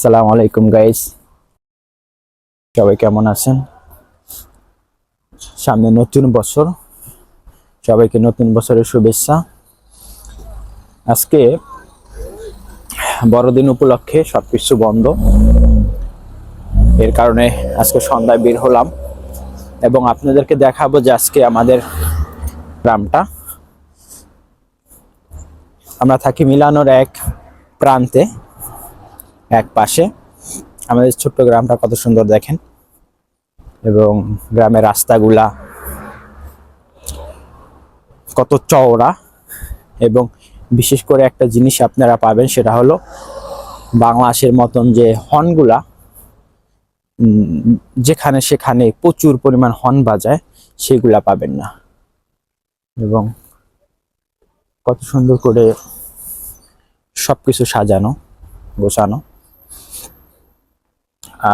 আসসালামু আলাইকুম গাইস সবাই কেমন আছেন? সামনে নতুন বছর। সবাইকে নতুন বছরের শুভেচ্ছা। আজকে বড়দিন উপলক্ষে সবকিছু বন্ধ। এর কারণে আজকে সন্ধ্যায় বের হলাম এবং আপনাদেরকে দেখাবো যে আজকে আমাদের গ্রামটা। আমরা থাকি মিলানোর এক প্রান্তে। এক পাশে। আমাদের ছোট্ট গ্রামটা কত সুন্দর দেখেন। এবং গ্রামের রাস্তাগুলা কত চওড়া। এবং বিশেষ করে একটা জিনিস আপনারা পাবেন সেটা হলো বাংলাদেশের মতন যে হর্নগুলা যেখানে সেখানে প্রচুর পরিমাণ হর্ন বাজায়, সেগুলা পাবেন না। এবং কত সুন্দর করে সবকিছু সাজানো, গোছানো।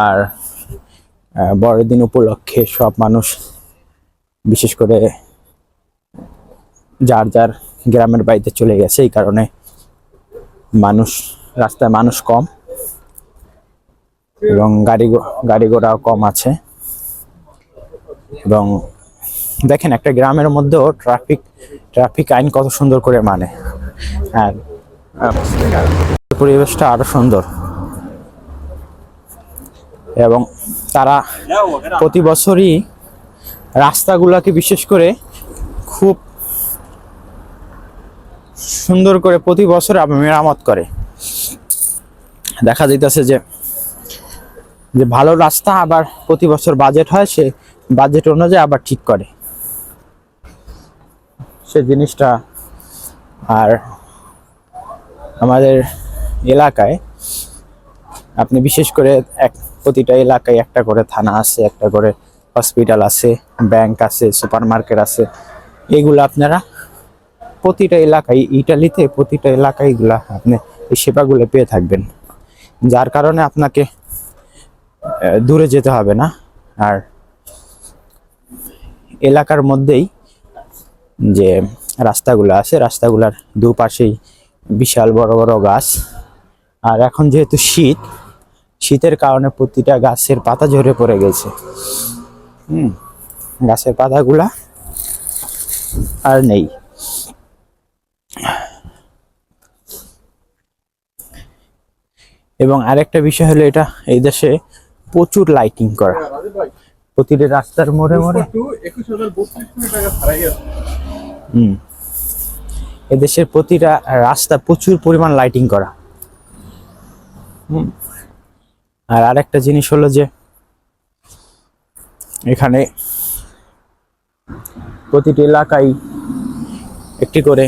আর বড়দিন উপলক্ষে সব মানুষ, বিশেষ করে যার যার গ্রামের বাড়িতে চলে গেছে, এই কারণে মানুষ, রাস্তায় মানুষ কম এবং গাড়ি গাড়ি ঘোড়াও কম আছে। এবং দেখেন একটা গ্রামের মধ্যেও ট্রাফিক ট্রাফিক আইন কত সুন্দর করে মানে। আর পরিবেশটা আরও সুন্দর। এবং তারা প্রতি বছরই রাস্তাগুলোকে বিশেষ করে খুব সুন্দর করে প্রতি বছর মেরামত করে। দেখা যাইতেছে যে যে ভালো রাস্তা আবার প্রতি বছর বাজেট হয়, সে বাজেট অনুযায়ী আবার ঠিক করে। সে জিনিসটা আর আমাদের এলাকায় আপনি বিশেষ করে এক, প্রতিটা এলাকায় একটা করে থানা আছে, একটা করে হসপিটাল আছে ব্যাংক আছে সুপার মার্কেট আছে। এগুলো আপনারা প্রতিটা এলাকায় ইটালিতে প্রতিটা এলাকায় এগুলা আপনি এই সেবাগুলো পেয়ে থাকবেন। যার কারণে আপনাকে দূরে যেতে হবে না। আর এলাকার মধ্যেই যে রাস্তাগুলো আছে, রাস্তাগুলার দুপাশেই বিশাল বড় বড় গাছ। আর এখন যেহেতু শীত শীতের কারণে প্রতিটা গাছের পাতা ঝরে পড়ে গেছে। হুম গাছের পাতাগুলা আর নেই। এবং আরেকটা বিষয় হলো এটা এই দেশে প্রচুর লাইটিং করা। প্রতিটা রাস্তার মোড়ে মোড়ে। হুম এদেশের প্রতিটা রাস্তা প্রচুর পরিমাণ লাইটিং করা। হুম আর আরেকটা জিনিস হলো যে এখানে প্রতিটি এলাকায় একটি করে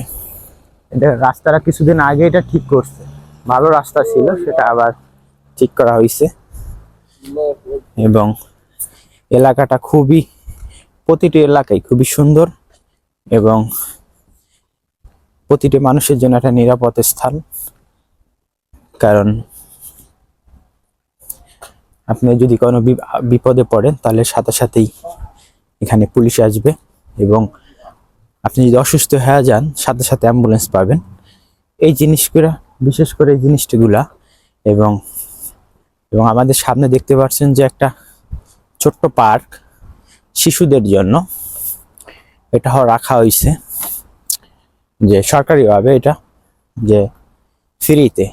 এটা রাস্তাটা কিছুদিন আগে এটা ঠিক করছে। ভালো রাস্তা ছিল, সেটা আবার ঠিক করা হয়েছে এবং এলাকাটা খুবই, প্রতিটি এলাকায় খুবই সুন্দর এবং প্রতিটি মানুষের জন্য একটা নিরাপদ স্থান। কারণ আপনি যদি কোনো বিপদে পড়েন, তাহলে সাথে সাথেই এখানে পুলিশ আসবে এবং আপনি যদি অসুস্থ হয়ে যান, সাথে সাথে অ্যাম্বুলেন্স পাবেন। এই জিনিসগুলা বিশেষ করে এই জিনিসগুলা এবং এবং আমাদের সামনে দেখতে পাচ্ছেন যে একটা ছোট্ট পার্ক শিশুদের জন্য। এটা রাখা হয়েছে যে সরকারিভাবে এটা যে ফ্রিতে,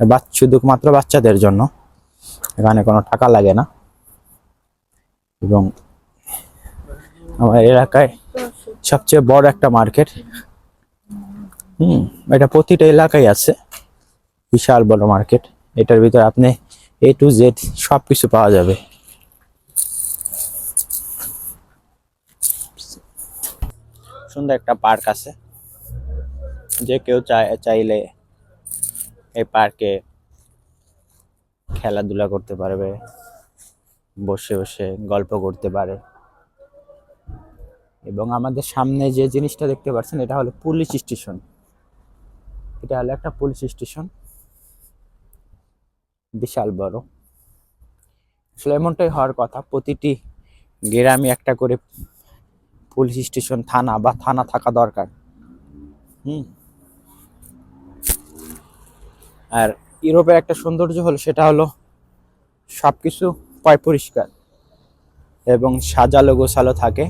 বাচ্চা, শুধুমাত্র বাচ্চাদের জন্য। এখানে কোনো টাকা লাগে না। এবং আমার এলাকায় সবচেয়ে বড় একটা মার্কেট। হুম, এটা প্রতিটা এলাকায় আছে। বিশাল বড় মার্কেট। এটার ভিতরে আপনি এ টু জেড সব কিছু পাওয়া যাবে। সুন্দর একটা পার্ক আছে। যে কেউ চাই চাইলে এই পার্কে খেলাধুলা করতে পারবে, বসে বসে গল্প করতে পারে। এবং আমাদের সামনে যে জিনিসটা দেখতে পাচ্ছেন, এটা হলো পুলিশ স্টেশন এটা হলো একটা পুলিশ স্টেশন বিশাল বড়। আসলে এমনটাই হওয়ার কথা, প্রতিটি গ্রামে একটা করে পুলিশ স্টেশন থানা বা থানা থাকা দরকার। হুম। আর ইউরোপের একটা সৌন্দর্য হলো সেটা হলো সব কিছু পয় পরিষ্কার এবং সাজালো গোছালো থাকে।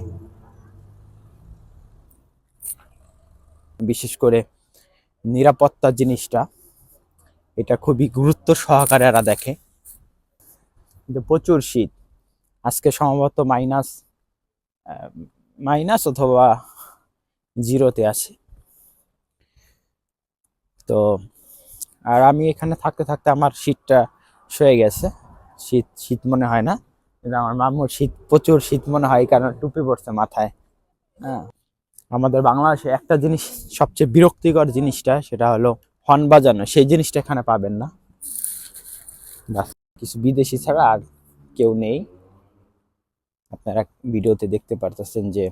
বিশেষ করে নিরাপত্তা জিনিসটা, এটা খুবই গুরুত্ব সহকারে এরা দেখে। কিন্তু প্রচুর শীত, আজকে সম্ভবত মাইনাস মাইনাস অথবা জিরোতে আছে। তো আর আমি এখানে থাকতে থাকতে আমার শীতটা সয়ে গেছে। শীত শীত মনে হয় না। কিন্তু আমার মামুর শীত, প্রচুর শীত মনে হয় কারণ টুপি পড়ছে মাথায়। হ্যাঁ। আমাদের বাংলাদেশে একটা জিনিস সবচেয়ে বিরক্তিকর জিনিসটা, সেটা হলো হর্ন বাজানো। সেই জিনিসটা এখানে পাবেন না। কিছু বিদেশি ছাড়া আর কেউ নেই। আপনারা ভিডিওতে দেখতে পারতেছেন যে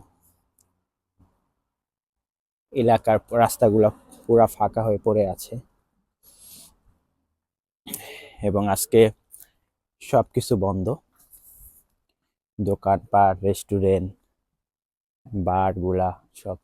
এলাকার রাস্তাগুলো পুরা ফাঁকা হয়ে পড়ে আছে। এবং আজকে সব কিছু বন্ধ দোকানপাট রেস্টুরেন্ট বারগুলা সব